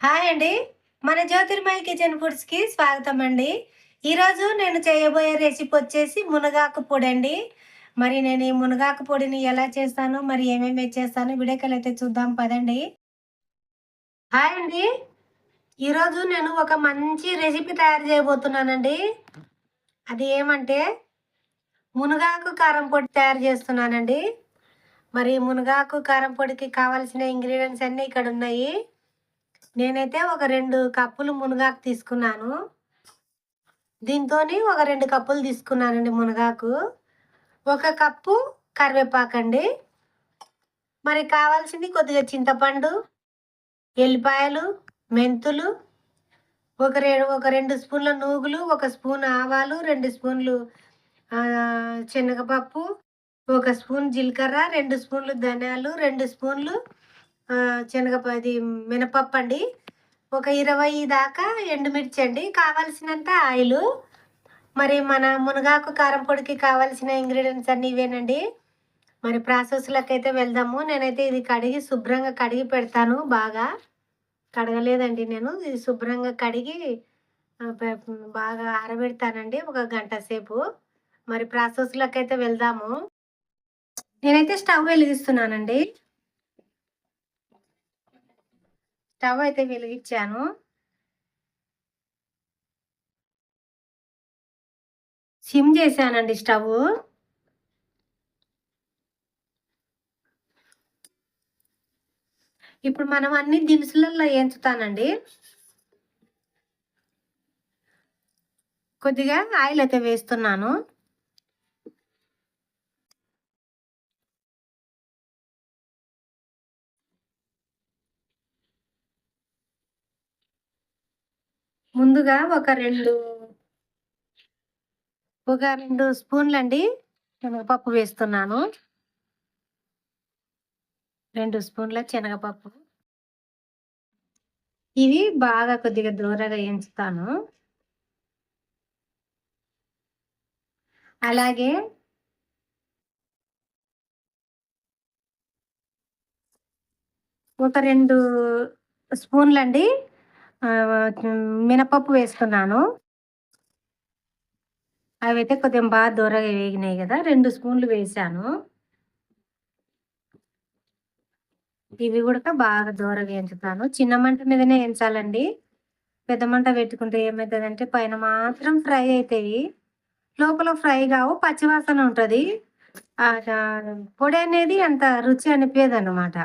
Hi అండి. మన జ్యోతిర్మయ kitchen ఫుడ్స్కి స్వాగతం అండి ఈరోజు నేను చేయబోయే రెసిపీ వచ్చేసి మునగాకు పొడి అండి మరి నేను ఈ మునగాకు పొడిని ఎలా చేస్తాను మరి ఏమేమి చేస్తాను విడేకలైతే అయితే చూద్దాం పదండి. హాయ్ అండి. ఈరోజు నేను ఒక మంచి రెసిపీ తయారు చేయబోతున్నానండి. అది ఏమంటే మునగాకు కారం పొడి తయారు చేస్తున్నానండి. మరి మునగాకు కారం పొడికి కావాల్సిన ఇంగ్రీడియంట్స్ అన్నీ ఇక్కడ ఉన్నాయి నేనైతే ఒక రెండు కప్పులు మునగాకు తీసుకున్నాను. దీంతో ఒక రెండు కప్పులు తీసుకున్నానండి మునగాకు. ఒక కప్పు కరివేపాకండి. మరి కావాల్సింది కొద్దిగా చింతపండు ఎల్లిపాయలు మెంతులు ఒక రెండు ఒక రెండు స్పూన్ల నూగులు ఒక స్పూన్ ఆవాలు రెండు స్పూన్లు శనగపప్పు ఒక స్పూన్ జీలకర్ర రెండు స్పూన్లు ధనియాలు రెండు స్పూన్లు శనగప అది మినపప్పు అండి ఒక ఇరవై దాకా ఎండుమిర్చి అండి కావాల్సినంత ఆయిల్. మరి మన మునగాకు కారం పొడికి కావాల్సిన ఇంగ్రీడియంట్స్ అన్నీ ఇవేనండి. మరి ప్రాసెస్లోకి అయితే వెళ్దాము. నేనైతే ఇది కడిగి శుభ్రంగా కడిగి పెడతాను బాగా. కడగలేదండి నేను. ఇది శుభ్రంగా కడిగి బాగా ఆరబెడతానండి ఒక గంట సేపు. మరి ప్రాసెస్లోకి అయితే వెళ్దాము. నేనైతే స్టవ్ వెలిగిస్తున్నానండి. స్టవ్ అయితే వెలిగించాను. సిమ్ చేశానండి స్టవ్ ఇప్పుడు మనం అన్ని దినుసులలో వేయించుతానండి కొద్దిగా ఆయిల్ అయితే వేస్తున్నాను. ముందుగా ఒక రెండు ఒక రెండు స్పూన్లు అండి శనగపప్పు వేస్తున్నాను. రెండు స్పూన్ల శనగపప్పు. ఇవి బాగా కొద్దిగా దూరగా ఎంచుతాను అలాగే ఒక రెండు స్పూన్లండి మినపప్పు వేసుకున్నాను. అవి అయితే కొద్దిగా బాగా దూరగా వేగినాయి కదా రెండు స్పూన్లు వేసాను. ఇవి కూడా బాగా దూర వేయించుతాను. చిన్న మంట మీదనే వేయించాలండి. పెద్ద మంట పెట్టుకుంటే ఏమవుతుందంటే పైన మాత్రం ఫ్రై అవుతాయి లోపల ఫ్రై కావు పచ్చివాసన ఉంటుంది. పొడి అనేది అంత రుచి అనిపించదు అనమాట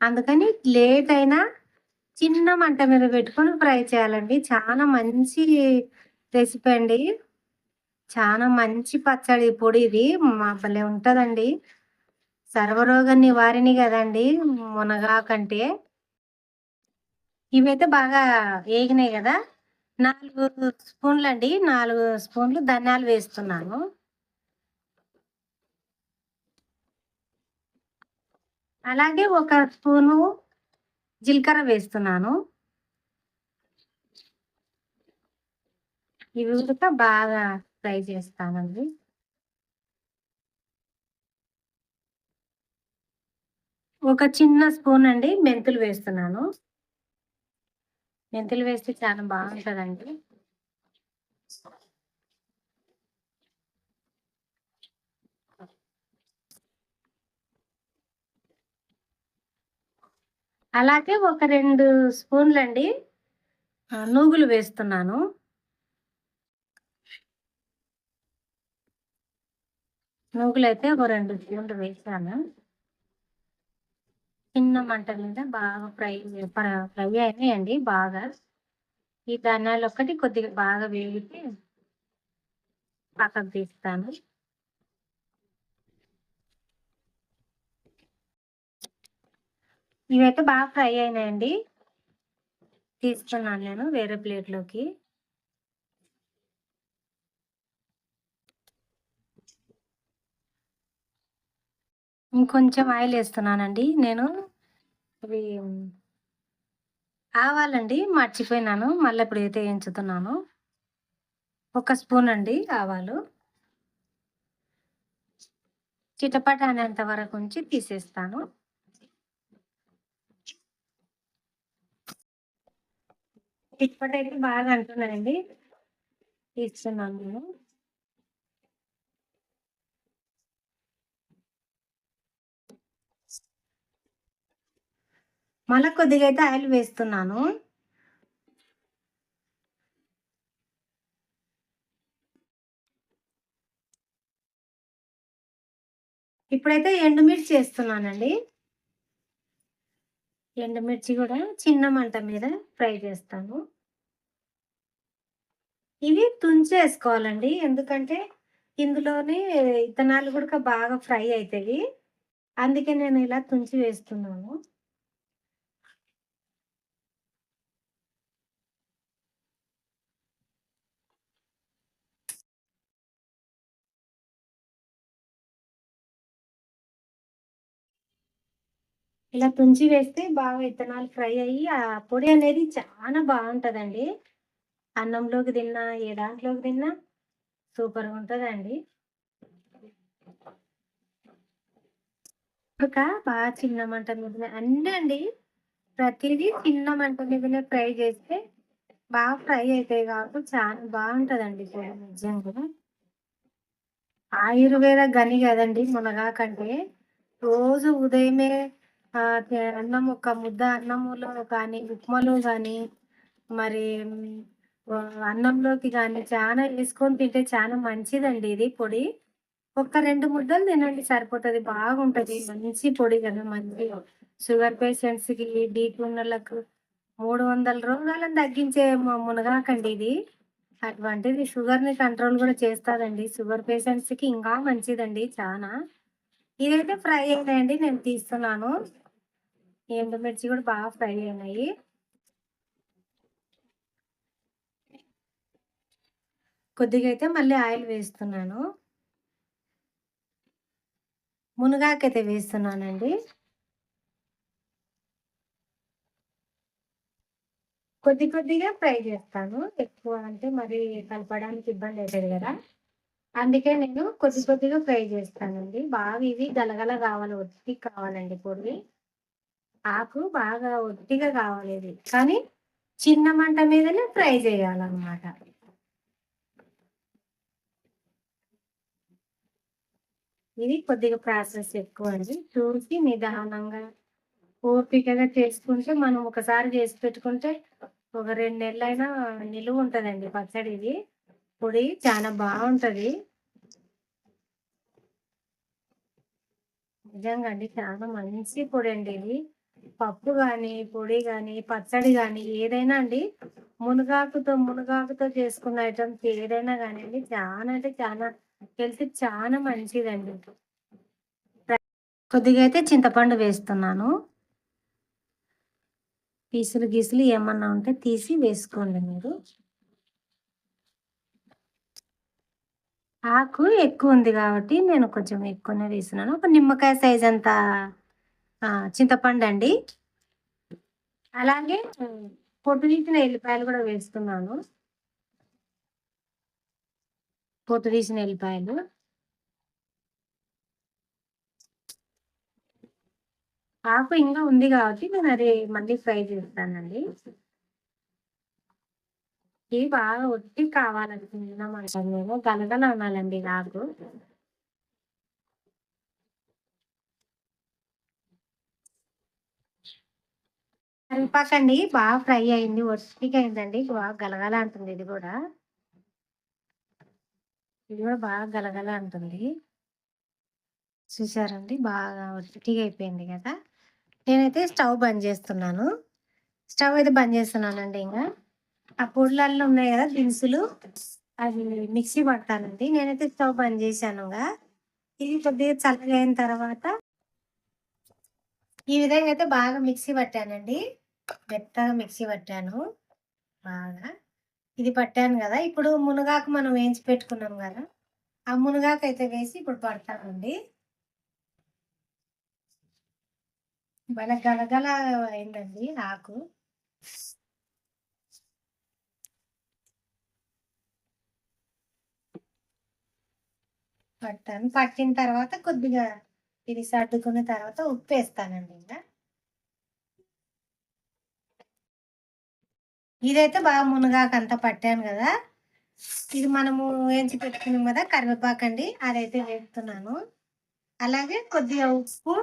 అందుకని లేట్ అయినా చిన్న మంట మీద పెట్టుకొని ఫ్రై చేయాలండి. చాలా మంచి రెసిపీ అండి. చాలా మంచి పచ్చడి పొడి ఇది. మా భలే ఉంటుందండి. సర్వరోగ నివారిణి కదండి మునగాకంటే. ఇవైతే బాగా వేగినాయి కదా. నాలుగు స్పూన్లు అండి నాలుగు స్పూన్లు ధనియాలు వేస్తున్నాను. అలాగే ఒక స్పూను జీలకర్ర వేస్తున్నాను. ఇవి కూడా బాగా ఫ్రై చేస్తానండి. ఒక చిన్న స్పూన్ అండి మెంతులు వేస్తున్నాను. మెంతులు వేస్తే చాలా బాగుంటుందండి. అలాగే ఒక రెండు స్పూన్లు అండి నూగులు వేస్తున్నాను. నూగులు అయితే ఒక రెండు స్పూన్లు వేసాను. చిన్న మంట మీద బాగా ఫ్రై ఫ్రై అయినాయండి బాగా. ఈ ధాన్యాలు ఒక్కటి కొద్దిగా బాగా వేగితే పక్కకు తీస్తాను. ఇవైతే బాగా ఫ్రై అయినాయండి. తీసుకున్నాను నేను వేరే ప్లేట్లోకి. ఇంకొంచెం ఆయిల్ వేస్తున్నానండి. నేను ఇవి ఆవాలండి మర్చిపోయినాను. మళ్ళీ ఇప్పుడు అయితే వేయించుతున్నాను. ఒక స్పూన్ అండి ఆవాలు. చిటపట అనేంత వరకు ఉంచి తీసేస్తాను. ఇప్పటైతే బాగా అంటున్నాయండి తీస్తున్నాను నేను. మళ్ళీ కొద్దిగా అయితే ఆయిల్ వేస్తున్నాను. ఇప్పుడైతే ఎండుమిర్చి వేస్తున్నానండి. ఎండుమిర్చి కూడా చిన్న మంట మీద ఫ్రై చేస్తాను. ఇవి తుంచేసుకోవాలండి. ఎందుకంటే ఇందులోనే ఇత్తనాలు కూడా బాగా ఫ్రై అవుతాయి అందుకే నేను ఇలా తుంచి వేస్తున్నాను. ఇలా తుంచి వేస్తే బాగా విత్తనాలు ఫ్రై అయ్యి ఆ పొడి అనేది చాలా బాగుంటుందండి. అన్నంలోకి తిన్నా ఏ దాంట్లోకి తిన్నా సూపర్గా ఉంటుందండి. ఒక బాగా చిన్న మంట మీదనే అన్నీ అండి. ప్రతిదీ చిన్న మంట మీదనే ఫ్రై చేస్తే బాగా ఫ్రై అవుతాయి కాబట్టి చాలా బాగుంటుందండి పొడి నిజంగా. ఆయుర్వేద గని కదండి మునగాకంటే. రోజు ఉదయమే అన్నం ఒక ముద్ద అన్నములో కానీ ఉప్మాలో కానీ మరి అన్నంలోకి కానీ చాలా వేసుకొని తింటే చాలా మంచిదండి ఇది పొడి. ఒక రెండు ముద్దలు తినండి సరిపోతుంది బాగుంటుంది మంచి పొడి కదా మంచి. షుగర్ పేషెంట్స్కి బీపీ ఉన్నలకు మూడు వందల రోగాలను తగ్గించే మునగాకండి ఇది. అటువంటిది షుగర్ని కంట్రోల్ కూడా చేస్తుందండి షుగర్ పేషెంట్స్కి ఇంకా మంచిదండి చాలా ఇదైతే ఫ్రై అయినాయండి నేను తీస్తున్నాను. ఎండుమిర్చి కూడా బాగా ఫ్రై అయినాయి. కొద్దిగా అయితే మళ్ళీ ఆయిల్ వేస్తున్నాను. మునగాకైతే వేస్తున్నానండి. కొద్ది కొద్దిగా ఫ్రై చేస్తాను. ఎక్కువ అంటే మరి కలపడానికి ఇబ్బంది అవుతుంది కదా. అందుకే నేను కొద్ది కొద్దిగా ఫ్రై చేస్తానండి. బాగా ఇవి గలగల కావాలి ఒత్తిడి కావాలండి పొడి ఆకు బాగా ఒత్తిగా కావాలి ఇది కానీ చిన్న మంట మీదనే ఫ్రై చేయాలన్నమాట. ఇది కొద్దిగా ప్రాసెస్ ఎక్కువ అండి. చూసి నిదానంగా ఓపికగా చేసుకుంటే మనం ఒకసారి చేసి పెట్టుకుంటే ఒక రెండు నెలలైనా నిలువ ఉంటుందండి పచ్చడి ఇది. పొడి చాలా బాగుంటుంది. నిజంగా అండి చాలా మంచి పొడి అండి ఇది. పప్పు కానీ పొడి కానీ పచ్చడి కానీ ఏదైనా అండి మునగాకుతో మునగాకుతో చేసుకున్న ఐటమ్స్ ఏదైనా కానీ అండి చాలా అంటే చాలా హెల్త్ చాలా మంచిదండి. కొద్దిగా అయితే చింతపండు వేస్తున్నాను. పీసులు గీసులు ఏమన్నా ఉంటే తీసి వేసుకోండి మీరు. ఆకు ఎక్కువ ఉంది కాబట్టి నేను కొంచెం ఎక్కువనే వేసినాను ఒక నిమ్మకాయ సైజ్ అంత చింతపండు అండి అలాగే పొట్టు తీసిన ఎల్లిపాయలు కూడా వేస్తున్నాను. పొట్టు తీసిన ఎల్లిపాయలు. ఆకు ఇంకా ఉంది కాబట్టి నేను అది మళ్ళీ ఫ్రై చేస్తానండి. ఇవి బాగా ఒట్టి కావాలనుకుంటున్నామంటాను మేము గలగల అనాలండి నాకు కరివేపాకండి బాగా ఫ్రై అయింది ఒట్టిగా అయిందండి బాగా గలగల అంటుంది ఇది కూడా. ఇది కూడా బాగా గలగల అంటుంది. చూసారండి బాగా ఒట్టిగా అయిపోయింది కదా. నేనైతే స్టవ్ బంద్ చేస్తున్నాను. స్టవ్ అయితే బంద్ చేస్తున్నానండి ఇంకా. ఆ పొడులల్లో ఉన్నాయి కదా దినుసులు. అవి మిక్సీ పడతానండి. నేనైతే స్టవ్ బంద్ చేశాను ఇది కొద్దిగా చల్లగా అయిన తర్వాత ఈ విధంగా అయితే బాగా మిక్సీ పట్టానండి. మెత్తగా మిక్సీ పట్టాను బాగా. ఇది పట్టాను కదా ఇప్పుడు మునగాకు మనం వేయించి పెట్టుకున్నాం కదా ఆ మునగాకు అయితే వేసి ఇప్పుడు పడతానండి మన గలగల అయిందండి ఆకు. పట్టాను పట్టిన తర్వాత కొద్దిగా ఇది సర్దుకున్న తర్వాత ఉప్పు వేస్తానండి ఇంకా ఇదైతే బాగా మునగాకు పట్టాను కదా. ఇది మనము వేయించి పెట్టుకున్నాం కదా కరివేపాకు అండి. అదైతే వేస్తున్నాను. అలాగే కొద్దిగా ఉప్పు.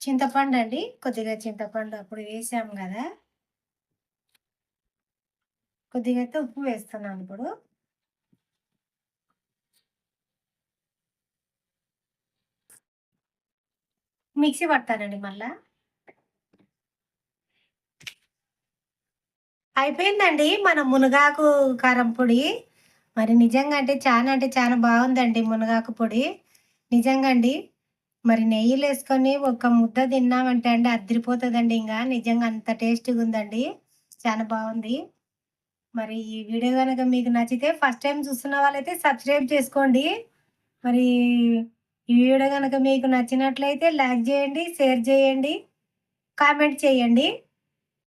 చింతపండు అండి. కొద్దిగా చింతపండు అప్పుడు వేసాము కదా. కొద్దిగా అయితే ఉప్పు వేస్తున్నాను ఇప్పుడు. మిక్సీ పడతానండి మళ్ళా. అయిపోయిందండి మన మునగాకు కారం పొడి. మరి నిజంగా అంటే చాలా అంటే చాలా బాగుందండి మునగాకు పొడి. నిజంగా అండి. మరి నెయ్యిలు వేసుకొని ఒక ముద్ద తిన్నామంటే అండి అద్దరిపోతుందండి ఇంకా. నిజంగా అంత టేస్టీగా ఉందండి. చాలా బాగుంది. మరి ఈ వీడియో కనుక మీకు నచ్చితే ఫస్ట్ టైం చూస్తున్న వాళ్ళైతే సబ్స్క్రైబ్ చేసుకోండి. మరి ఈ వీడియో కనుక మీకు నచ్చినట్లయితే లైక్ చేయండి షేర్ చేయండి కామెంట్ చేయండి.